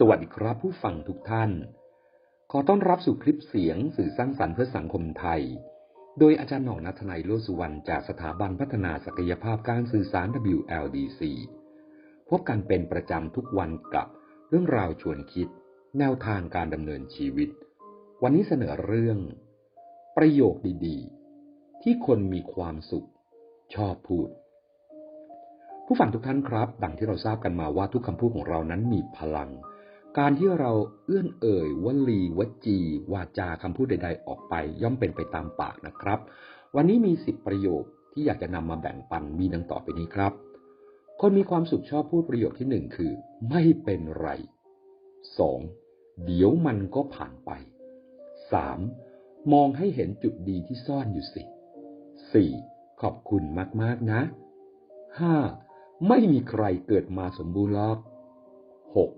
สวัสดีครับผู้ฟังทุกท่าน ขอต้อนรับสู่คลิปเสียงสื่อสร้างสรรค์เพื่อสังคมไทย โดยอาจารย์หนองนัทนายโลสุวรรณจากสถาบันพัฒนาศักยภาพการสื่อสาร WLDC พบกันเป็นประจำทุกวันกับเรื่องราวชวนคิด แนวทางการดำเนินชีวิต วันนี้เสนอเรื่อง ประโยคดีๆ ที่คนมีความสุข ชอบพูดผู้ฟังทุกท่านครับ ดังที่เราทราบกันมาว่าทุกคำพูดของเรานั้นมีพลัง การที่เราเอื้อนเอ่ยวลีวจี วาจาคำพูดใด ๆ ออกไป ย่อมเป็นไปตามปากนะครับ วันนี้มีสิบประโยคที่อยากจะนำมาแบ่งปันมีดังต่อไปนี้ครับ คนมีความสุขชอบพูดประโยคที่หนึ่งคือ ไม่เป็นไรสองเดี๋ยวมันก็ผ่านไปสามมองให้เห็นจุดดีที่ซ่อนอยู่สิสี่ขอบคุณมากๆนะห้าไม่มีใครเกิดมาสมบูรณ์หรอกหก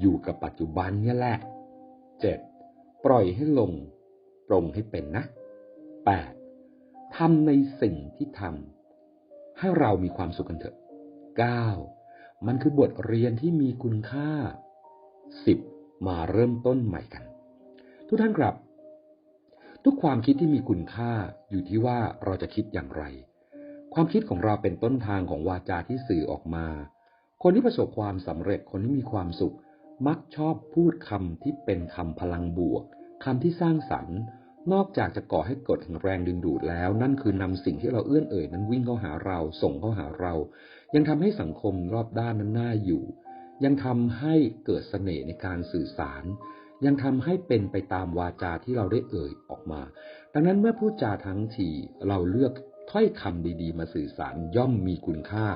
อยู่กับปัจจุบันเนี่ยแหละเจ็ดปล่อยให้ลง ปรงให้เป็นนะแปดทำในสิ่งที่ทำให้เรามีความสุขกันเถอะเก้ามันคือบทเรียนที่มีคุณค่าสิบมาเริ่มต้นใหม่กัน ทุกท่านครับ ทุกความคิดที่มีคุณค่าอยู่ที่ว่าเราจะคิดอย่างไร ความคิดของเราเป็นต้นทางของวาจาที่สื่อออกมา คนที่ประสบความสำเร็จคนที่มีความสุข มักชอบพูดคำที่เป็นคำพลังบวกคำที่สร้างสรรค์นอกจากจะก่อให้เกิดแห่งแรงดึงดูดแล้ว นั่นคือนำสิ่งที่เราเอื้อนเอ่ยนั้นวิ่งเข้าหาเราส่งเข้าหาเรา ยังทำให้สังคมรอบด้านนั้นน่าอยู่ ยังทำให้เกิดเสน่ห์ในการสื่อสาร ยังทำให้เป็นไปตามวาจาที่เราได้เอ่ยออกมา ดังนั้นเมื่อพูดจาทั้งทีเราเลือกถ้อยคำดีๆ มาสื่อสารย่อมมีคุณค่า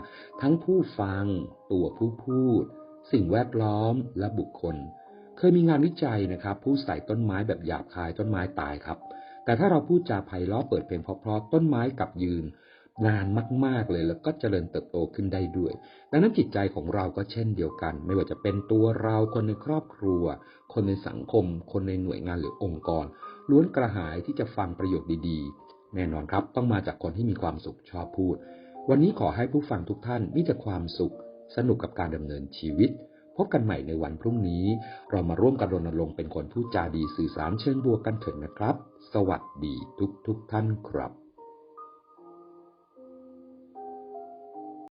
ทั้งผู้ฟัง ตัวผู้พูด สิ่งแวดล้อมและบุคคล เคยมีงานวิจัยนะครับ ผู้ใส่ต้นไม้แบบหยาบคายต้นไม้ตายครับ แต่ถ้าเราพูดจาไพเราะเปิดเพลงเพราะๆต้นไม้กลับยืนนานมากๆเลยแล้วก็เจริญเติบโตขึ้นได้ด้วย ดังนั้นจิตใจของเราก็เช่นเดียวกัน ไม่ว่าจะเป็นตัวเราคนในครอบครัว คนในสังคม คนในหน่วยงานหรือองค์กร ล้วนกระหายที่จะฟังประโยคดีๆ แน่นอนครับ ต้องมาจากคนที่มีความสุขชอบพูด วันนี้ขอให้ผู้ฟังทุกท่านมีแต่ความสุข สนุกกับการดำเนินชีวิต พบกันใหม่ในวันพรุ่งนี้ เรามาร่วมกันรณรงค์เป็นคนพูดจาดีสื่อสารเชิงบวกกันเถิดนะครับ สวัสดีทุกทุกท่านครับ